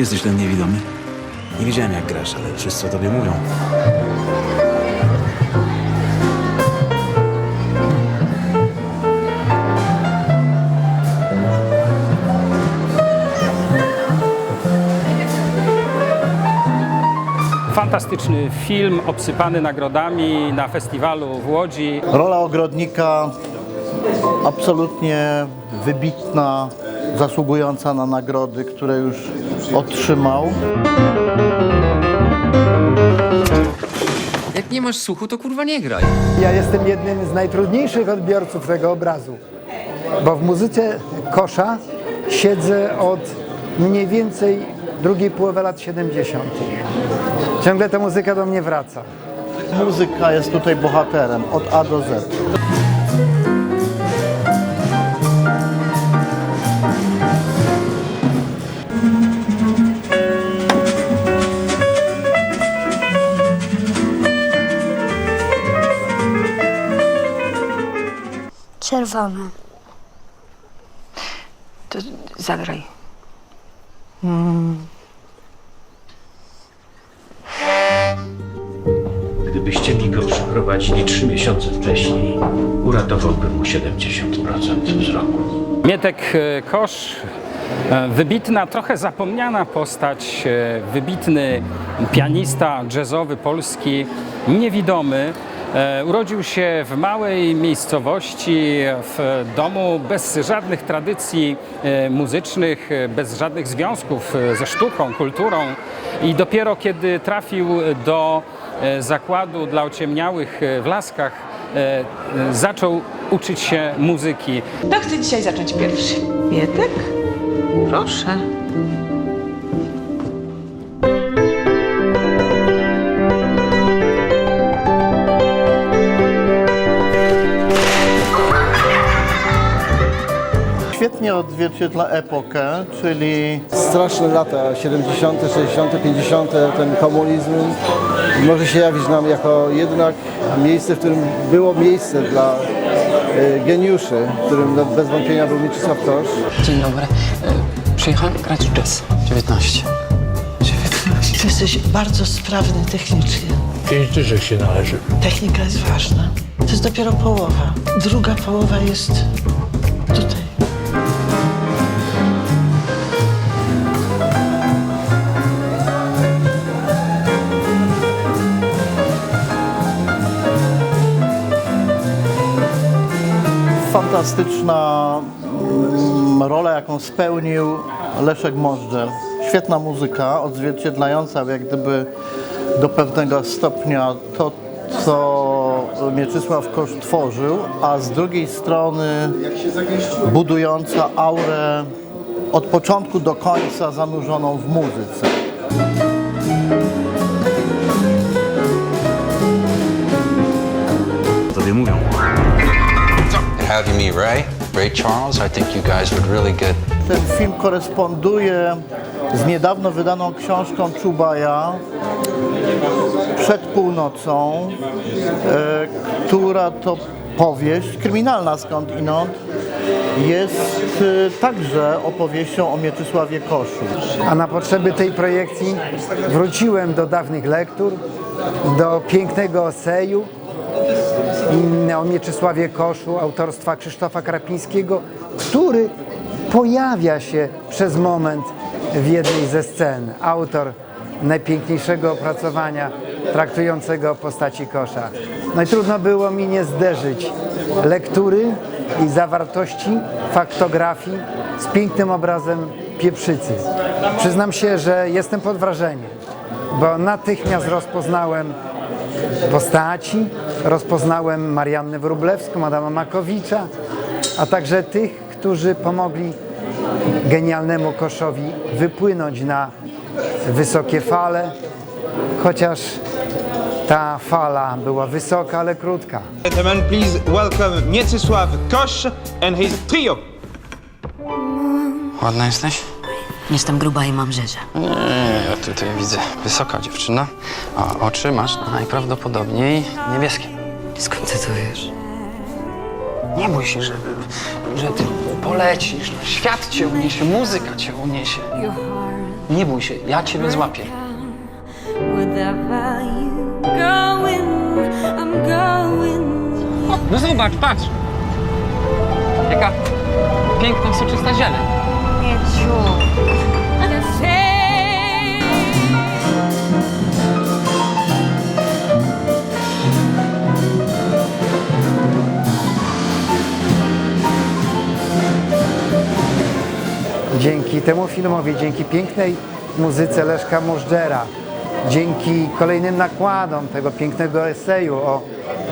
Ty jesteś ten niewidomy? Nie widziałem jak grasz, ale wszyscy o tobie mówią. Fantastyczny film, obsypany nagrodami na festiwalu w Łodzi. Rola ogrodnika absolutnie wybitna, zasługująca na nagrody, które już otrzymał. Jak nie masz słuchu, to kurwa nie graj. Ja jestem jednym z najtrudniejszych odbiorców tego obrazu, bo w muzyce kosza siedzę od mniej więcej drugiej połowy lat 70. Ciągle ta muzyka do mnie wraca. Muzyka jest tutaj bohaterem od A do Z. Czerwone. To zagraj. Gdybyście mi go przyprowadzili trzy miesiące wcześniej, uratowałbym mu 70% wzroku. Mietek e, Kosz, e, wybitna, trochę zapomniana postać, e, wybitny pianista jazzowy polski, niewidomy. E, Urodził się w małej miejscowości, w domu bez żadnych tradycji e, muzycznych, e, bez żadnych związków ze sztuką, kulturą. I dopiero kiedy trafił do zakładu dla ociemniałych w Laskach, zaczął uczyć się muzyki. Kto chce dzisiaj zacząć pierwszy? Mietek? Proszę. Świetnie odzwierciedla epokę, czyli straszne lata 70., 60., 50., ten komunizm może się jawić nam jako jednak miejsce, w którym było miejsce dla e, geniuszy, którym no, bez wątpienia był Mieczysław Tosz. Dzień dobry. E, Przyjechałem grać w jazz. 19. Ty jesteś bardzo sprawny technicznie. Pięć dyszek się należy. Technika jest ważna. To jest dopiero połowa. Druga połowa jest tutaj. Fantastyczna mm, rola, jaką spełnił Leszek Możdżer. Świetna muzyka, odzwierciedlająca jak gdyby do pewnego stopnia to, co Mieczysław Kosz tworzył, a z drugiej strony budująca aurę od początku do końca zanurzoną w muzyce. Tobie mówią. You meet Ray? Ray Charles? I think you guys would really get Ten film koresponduje z niedawno wydaną książką Czubaja Przed północą, e, która to powieść, kryminalna skądinąd, jest e, także opowieścią o Mieczysławie Koszu. A na potrzeby tej projekcji wróciłem do dawnych lektur, do pięknego oseju mm, o Mieczysławie Koszu autorstwa Krzysztofa Krapińskiego, który pojawia się przez moment w jednej ze scen. Autor najpiękniejszego opracowania traktującego postaci kosza. No i trudno było mi nie zderzyć lektury i zawartości faktografii z pięknym obrazem pieprzycy. Przyznam się, że jestem pod wrażeniem, bo natychmiast rozpoznałem postaci, rozpoznałem Mariannę Wróblewską, Adama Makowicza, a także tych, którzy pomogli genialnemu Koszowi wypłynąć na wysokie fale, chociaż ta fala była wysoka, ale krótka. Gentlemen, please welcome Mieczysław Kosz and his trio. Ładna jesteś? Jestem gruba i mam rzeże. Nie, ja tutaj widzę wysoka dziewczyna, a oczy masz najprawdopodobniej niebieskie. Skąd ty to wiesz? Nie bój się, że, że ty polecisz. No, świat cię uniesie, muzyka cię uniesie. Nie bój się, ja ciebie złapię. No zobacz, patrz! Jaka piękna, soczysta zieleń. Dzięki temu filmowi, dzięki pięknej muzyce Leszka Możdżera, dzięki kolejnym nakładom tego pięknego eseju o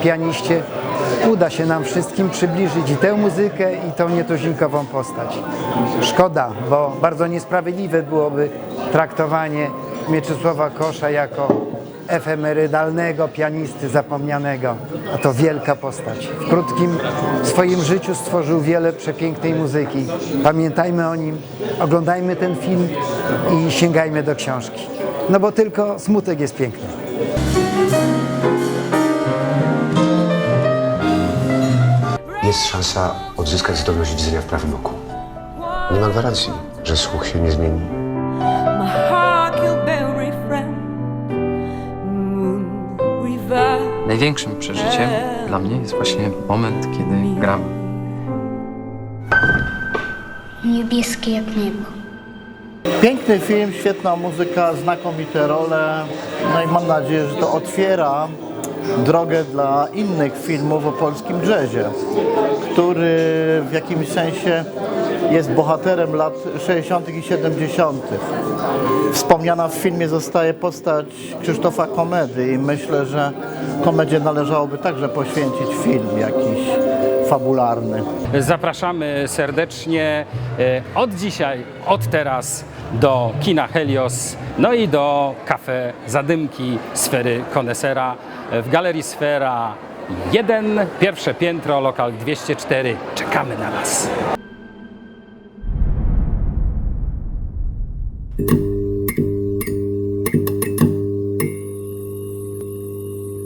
pianiście, uda się nam wszystkim przybliżyć i tę muzykę, i tą nietuzinkową postać. Szkoda, bo bardzo niesprawiedliwe byłoby traktowanie Mieczysława Kosza jako efemerydalnego pianisty zapomnianego, a to wielka postać. W krótkim swoim życiu stworzył wiele przepięknej muzyki. Pamiętajmy o nim, oglądajmy ten film i sięgajmy do książki. No bo tylko smutek jest piękny. Jest szansa odzyskać zdolność widzenia w prawym oku. Nie ma gwarancji, że słuch się nie zmieni. Największym przeżyciem dla mnie jest właśnie moment, kiedy gram. Niebieskie jak niebo. Piękny film, świetna muzyka, znakomite role. No i mam nadzieję, że to otwiera drogę dla innych filmów o polskim jazzie, który w jakimś sensie jest bohaterem lat 60. i 70. Wspomniana w filmie zostaje postać Krzysztofa Komedy i myślę, że komedzie należałoby także poświęcić film jakiś fabularny. Zapraszamy serdecznie e, od dzisiaj, od teraz do kina Helios, no i do kafe Zadymki Sfery Konesera w Galerii Sfera 1, pierwsze piętro, lokal 204. Czekamy na Was.